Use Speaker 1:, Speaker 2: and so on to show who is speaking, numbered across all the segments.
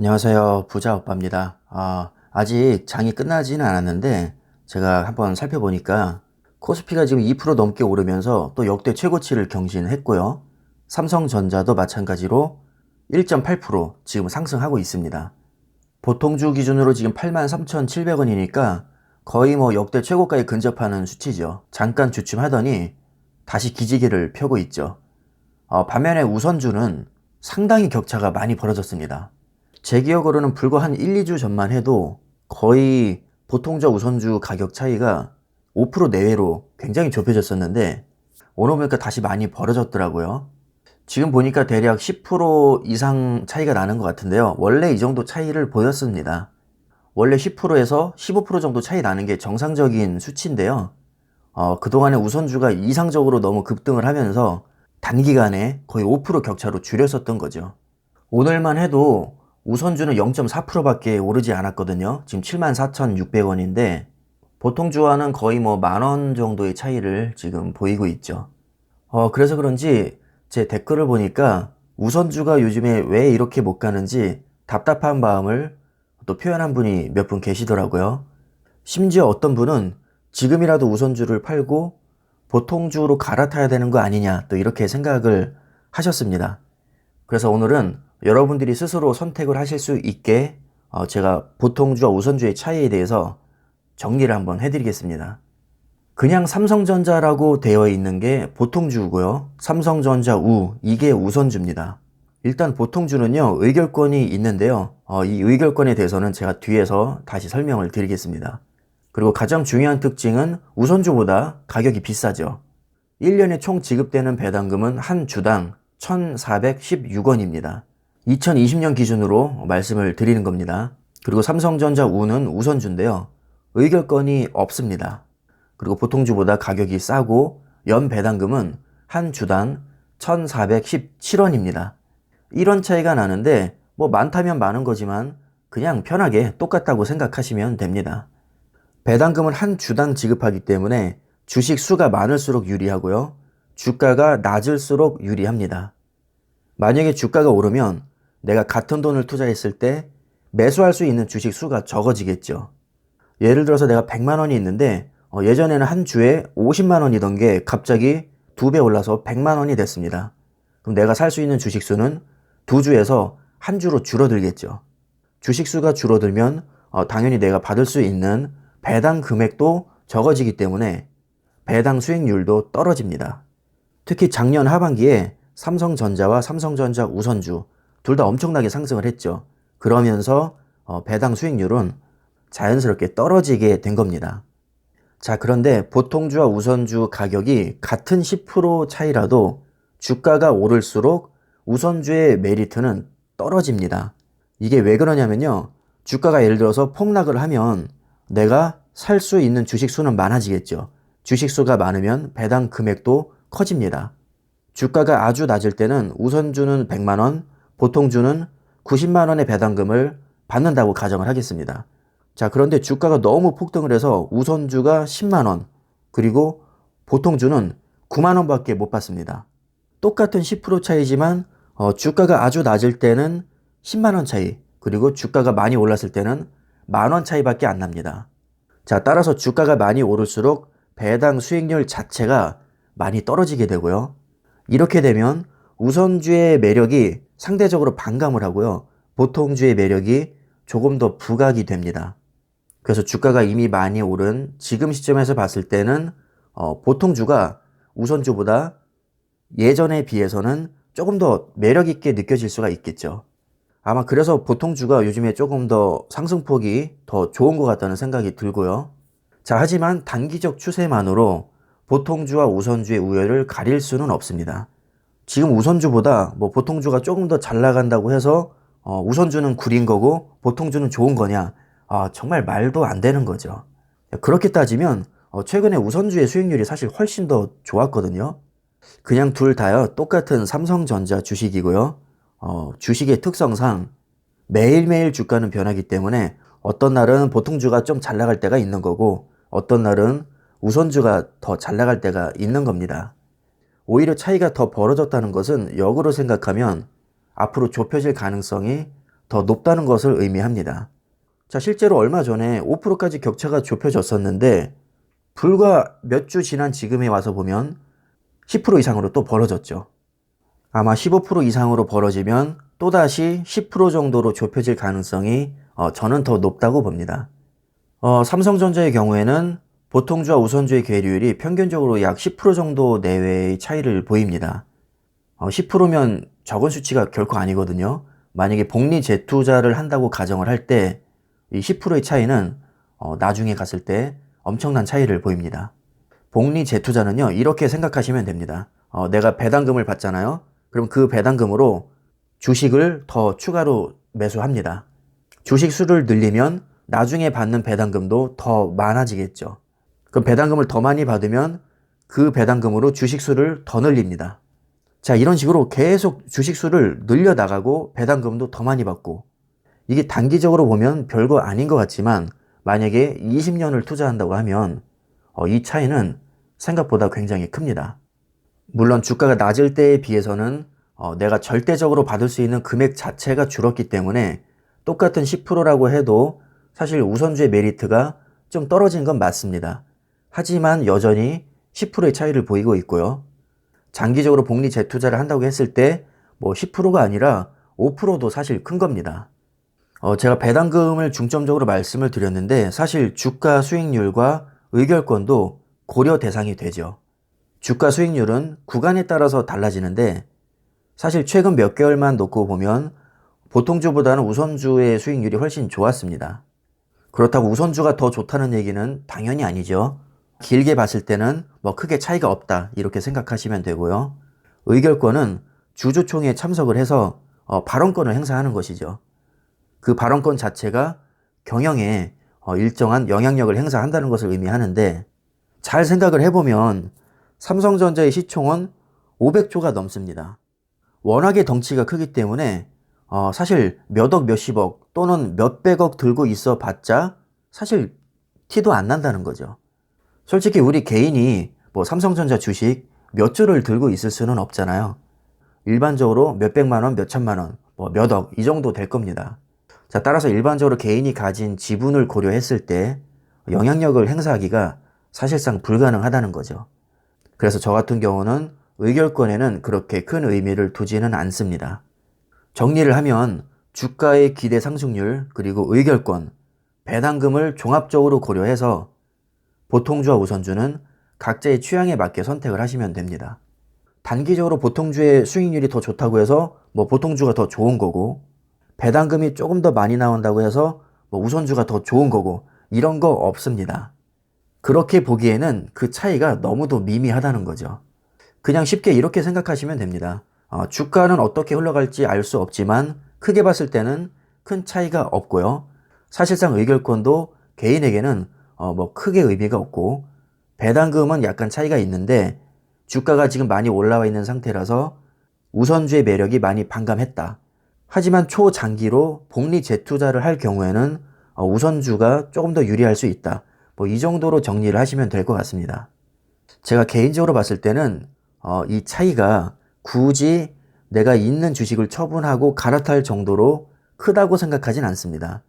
Speaker 1: 안녕하세요. 부자 오빠입니다. 아, 아직 장이 끝나지는 않았는데 제가 한번 살펴보니까 코스피가 지금 2% 넘게 오르면서 또 역대 최고치를 경신했고요. 삼성전자도 마찬가지로 1.8% 지금 상승하고 있습니다. 보통주 기준으로 지금 83,700원이니까 거의 뭐 역대 최고가에 근접하는 수치죠. 잠깐 주춤하더니 다시 기지개를 펴고 있죠. 어, 반면에 우선주는 상당히 격차가 많이 벌어졌습니다. 제 기억으로는 불과 한 1, 2주 전만 해도 거의 보통자 우선주 가격 차이가 5% 내외로 굉장히 좁혀졌었는데 오늘 보니까 다시 많이 벌어졌더라고요. 지금 보니까 대략 10% 이상 차이가 나는 것 같은데요. 원래 이 정도 차이를 보였습니다. 원래 10%에서 15% 정도 차이 나는 게 정상적인 수치인데요. 어, 그동안에 우선주가 이상적으로 너무 급등을 하면서 단기간에 거의 5% 격차로 줄였었던 거죠. 오늘만 해도 우선주는 0.4%밖에 오르지 않았거든요. 지금 74,600원인데 보통 주와는 거의 뭐 만 원 정도의 차이를 지금 보이고 있죠. 어, 그래서 그런지 제 댓글을 보니까 우선주가 요즘에 왜 이렇게 못 가는지 답답한 마음을 또 표현한 분이 몇 분 계시더라고요. 심지어 어떤 분은 지금이라도 우선주를 팔고 보통주로 갈아타야 되는 거 아니냐 또 이렇게 생각을 하셨습니다. 그래서 오늘은 여러분들이 스스로 선택을 하실 수 있게 어, 제가 보통주와 우선주의 차이에 대해서 정리를 한번 해드리겠습니다. 그냥 삼성전자라고 되어 있는 게 보통주고요. 삼성전자 우 이게 우선주입니다. 일단 보통주는요 의결권이 있는데요. 어, 이 의결권에 대해서는 제가 뒤에서 다시 설명을 드리겠습니다. 그리고 가장 중요한 특징은 우선주보다 가격이 비싸죠. 1년에 총 지급되는 배당금은 한 주당 1,416원입니다. 2020년 기준으로 말씀을 드리는 겁니다. 그리고 삼성전자 우는 우선주인데요. 의결권이 없습니다. 그리고 보통주보다 가격이 싸고 연 배당금은 한 주당 1,417원입니다. 이런 차이가 나는데 뭐 많다면 많은 거지만 그냥 편하게 똑같다고 생각하시면 됩니다. 배당금을 한 주당 지급하기 때문에 주식 수가 많을수록 유리하고요. 주가가 낮을수록 유리합니다. 만약에 주가가 오르면 내가 같은 돈을 투자했을 때 매수할 수 있는 주식 수가 적어지겠죠. 예를 들어서 내가 100만 원이 있는데 어, 예전에는 한 주에 50만 원이던 게 갑자기 두 배 올라서 100만 원이 됐습니다. 그럼 내가 살 수 있는 주식 수는 두 주에서 한 주로 줄어들겠죠. 주식 수가 줄어들면 어, 당연히 내가 받을 수 있는 배당 금액도 적어지기 때문에 배당 수익률도 떨어집니다. 특히 작년 하반기에 삼성전자와 삼성전자 우선주 둘 다 엄청나게 상승을 했죠. 그러면서 어, 배당 수익률은 자연스럽게 떨어지게 된 겁니다. 자, 그런데 보통주와 우선주 가격이 같은 10% 차이라도 주가가 오를수록 우선주의 메리트는 떨어집니다. 이게 왜 그러냐면요. 주가가 예를 들어서 폭락을 하면 내가 살 수 있는 주식 수는 많아지겠죠. 주식 수가 많으면 배당 금액도 커집니다. 주가가 아주 낮을 때는 우선주는 100만원, 보통 주는 90만 원의 배당금을 받는다고 가정을 하겠습니다. 자, 그런데 주가가 너무 폭등을 해서 우선주가 10만 원, 그리고 보통주는 9만 원밖에 못 받습니다. 똑같은 10% 차이지만, 어, 주가가 아주 낮을 때는 10만 원 차이, 그리고 주가가 많이 올랐을 때는 만 원 차이밖에 안 납니다. 자, 따라서 주가가 많이 오를수록 배당 수익률 자체가 많이 떨어지게 되고요. 이렇게 되면 우선주의 매력이 상대적으로 반감을 하고요. 보통주의 매력이 조금 더 부각이 됩니다. 그래서 주가가 이미 많이 오른 지금 시점에서 봤을 때는 어, 보통주가 우선주보다 예전에 비해서는 조금 더 매력 있게 느껴질 수가 있겠죠. 아마 그래서 보통주가 요즘에 조금 더 상승폭이 더 좋은 것 같다는 생각이 들고요. 자, 하지만 단기적 추세만으로 보통주와 우선주의 우열을 가릴 수는 없습니다. 지금 우선주보다 뭐 보통주가 조금 더 잘 나간다고 해서 어, 우선주는 구린 거고 보통주는 좋은 거냐? 아, 정말 말도 안 되는 거죠. 그렇게 따지면 어, 최근에 우선주의 수익률이 사실 훨씬 더 좋았거든요. 그냥 둘 다요 똑같은 삼성전자 주식이고요. 어, 주식의 특성상 매일매일 주가는 변하기 때문에 어떤 날은 보통주가 좀 잘 나갈 때가 있는 거고 어떤 날은 우선주가 더 잘 나갈 때가 있는 겁니다. 오히려 차이가 더 벌어졌다는 것은 역으로 생각하면 앞으로 좁혀질 가능성이 더 높다는 것을 의미합니다. 자, 실제로 얼마 전에 5%까지 격차가 좁혀졌었는데 불과 몇 주 지난 지금에 와서 보면 10% 이상으로 또 벌어졌죠. 아마 15% 이상으로 벌어지면 또다시 10% 정도로 좁혀질 가능성이 어, 저는 더 높다고 봅니다. 어, 삼성전자의 경우에는 보통주와 우선주의 계류율이 평균적으로 약 10% 정도 내외의 차이를 보입니다. 어, 10%면 적은 수치가 결코 아니거든요. 만약에 복리 재투자를 한다고 가정을 할 때 이 10%의 차이는 어, 나중에 갔을 때 엄청난 차이를 보입니다. 복리 재투자는요 이렇게 생각하시면 됩니다. 어, 내가 배당금을 받잖아요. 그럼 그 배당금으로 주식을 더 추가로 매수합니다. 주식 수를 늘리면 나중에 받는 배당금도 더 많아지겠죠. 그럼 배당금을 더 많이 받으면 그 배당금으로 주식 수를 더 늘립니다. 자, 이런 식으로 계속 주식 수를 늘려나가고 배당금도 더 많이 받고 이게 단기적으로 보면 별거 아닌 것 같지만 만약에 20년을 투자한다고 하면 어, 이 차이는 생각보다 굉장히 큽니다. 물론 주가가 낮을 때에 비해서는 어, 내가 절대적으로 받을 수 있는 금액 자체가 줄었기 때문에 똑같은 10%라고 해도 사실 우선주의 메리트가 좀 떨어진 건 맞습니다. 하지만 여전히 10%의 차이를 보이고 있고요. 장기적으로 복리 재투자를 한다고 했을 때 뭐 10%가 아니라 5%도 사실 큰 겁니다. 어, 제가 배당금을 중점적으로 말씀을 드렸는데 사실 주가 수익률과 의결권도 고려 대상이 되죠. 주가 수익률은 구간에 따라서 달라지는데 사실 최근 몇 개월만 놓고 보면 보통주보다는 우선주의 수익률이 훨씬 좋았습니다. 그렇다고 우선주가 더 좋다는 얘기는 당연히 아니죠. 길게 봤을 때는 뭐 크게 차이가 없다 이렇게 생각하시면 되고요. 의결권은 주주총회에 참석을 해서 어, 발언권을 행사하는 것이죠. 그 발언권 자체가 경영에 어, 일정한 영향력을 행사한다는 것을 의미하는데 잘 생각을 해보면 삼성전자의 시총은 500조가 넘습니다. 워낙에 덩치가 크기 때문에 어, 사실 몇억 몇십억 또는 몇백억 들고 있어 봤자 사실 티도 안 난다는 거죠. 솔직히 우리 개인이 뭐 삼성전자 주식 몇 조를 들고 있을 수는 없잖아요. 일반적으로 몇백만 원, 몇천만 원, 뭐 몇 억 이 정도 될 겁니다. 자, 따라서 일반적으로 개인이 가진 지분을 고려했을 때 영향력을 행사하기가 사실상 불가능하다는 거죠. 그래서 저 같은 경우는 의결권에는 그렇게 큰 의미를 두지는 않습니다. 정리를 하면 주가의 기대 상승률 그리고 의결권, 배당금을 종합적으로 고려해서 보통주와 우선주는 각자의 취향에 맞게 선택을 하시면 됩니다. 단기적으로 보통주의 수익률이 더 좋다고 해서 뭐 보통주가 더 좋은 거고 배당금이 조금 더 많이 나온다고 해서 뭐 우선주가 더 좋은 거고 이런 거 없습니다. 그렇게 보기에는 그 차이가 너무도 미미하다는 거죠. 그냥 쉽게 이렇게 생각하시면 됩니다. 어, 주가는 어떻게 흘러갈지 알 수 없지만 크게 봤을 때는 큰 차이가 없고요. 사실상 의결권도 개인에게는 어, 뭐 크게 의미가 없고 배당금은 약간 차이가 있는데 주가가 지금 많이 올라와 있는 상태라서 우선주의 매력이 많이 반감했다. 하지만 초장기로 복리 재투자를 할 경우에는 어, 우선주가 조금 더 유리할 수 있다. 뭐 이 정도로 정리를 하시면 될 것 같습니다. 제가 개인적으로 봤을 때는 어, 이 차이가 굳이 내가 있는 주식을 처분하고 갈아탈 정도로 크다고 생각하진 않습니다.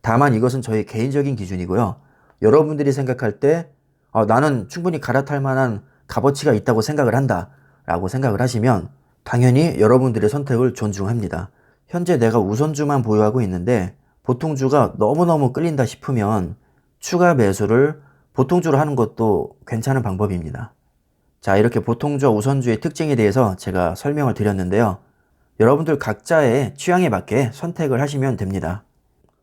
Speaker 1: 다만 이것은 저의 개인적인 기준이고요. 여러분들이 생각할 때 어, 나는 충분히 갈아탈 만한 값어치가 있다고 생각을 한다 라고 생각을 하시면 당연히 여러분들의 선택을 존중합니다. 현재 내가 우선주만 보유하고 있는데 보통주가 너무너무 끌린다 싶으면 추가 매수를 보통주로 하는 것도 괜찮은 방법입니다. 자, 이렇게 보통주와 우선주의 특징에 대해서 제가 설명을 드렸는데요. 여러분들 각자의 취향에 맞게 선택을 하시면 됩니다.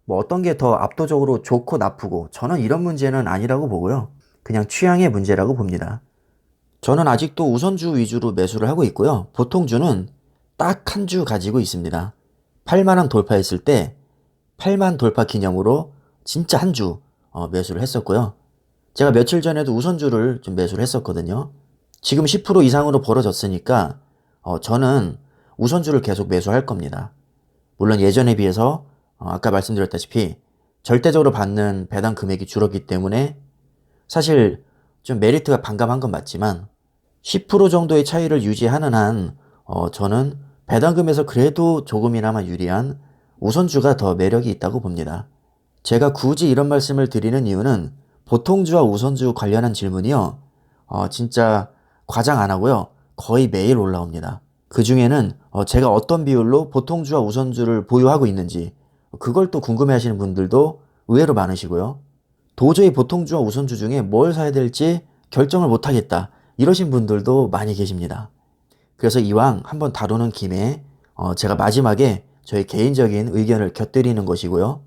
Speaker 1: 뭐 어떤 게 더 압도적으로 좋고 나쁘고 저는 이런 문제는 아니라고 보고요. 그냥 취향의 문제라고 봅니다. 저는 아직도 우선주 위주로 매수를 하고 있고요. 보통주는 딱 한 주 가지고 있습니다. 8만원 돌파했을 때 8만 돌파 기념으로 진짜 한주 어, 매수를 했었고요. 제가 며칠 전에도 우선주를 좀 매수를 했었거든요. 지금 10% 이상으로 벌어졌으니까 어, 저는 우선주를 계속 매수할 겁니다. 물론 예전에 비해서 어, 아까 말씀드렸다시피 절대적으로 받는 배당 금액이 줄었기 때문에 사실 좀 메리트가 반감한 건 맞지만 10% 정도의 차이를 유지하는 한 어, 저는 배당금에서 그래도 조금이나마 유리한 우선주가 더 매력이 있다고 봅니다. 제가 굳이 이런 말씀을 드리는 이유는 보통주와 우선주 관련한 질문이요. 어, 진짜 과장 안 하고요. 거의 매일 올라옵니다. 그 중에는 어, 제가 어떤 비율로 보통주와 우선주를 보유하고 있는지 그걸 또 궁금해 하시는 분들도 의외로 많으시고요. 도저히 보통주와 우선주 중에 뭘 사야 될지 결정을 못 하겠다. 이러신 분들도 많이 계십니다. 그래서 이왕 한번 다루는 김에 어, 제가 마지막에 저희 개인적인 의견을 곁들이는 것이고요.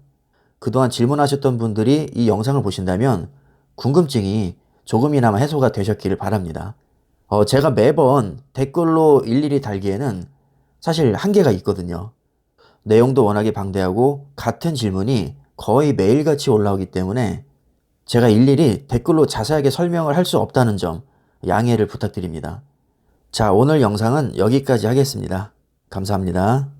Speaker 1: 그동안 질문하셨던 분들이 이 영상을 보신다면 궁금증이 조금이나마 해소가 되셨기를 바랍니다. 어, 제가 매번 댓글로 일일이 달기에는 사실 한계가 있거든요. 내용도 워낙에 방대하고 같은 질문이 거의 매일같이 올라오기 때문에 제가 일일이 댓글로 자세하게 설명을 할 수 없다는 점 양해를 부탁드립니다. 자, 오늘 영상은 여기까지 하겠습니다. 감사합니다.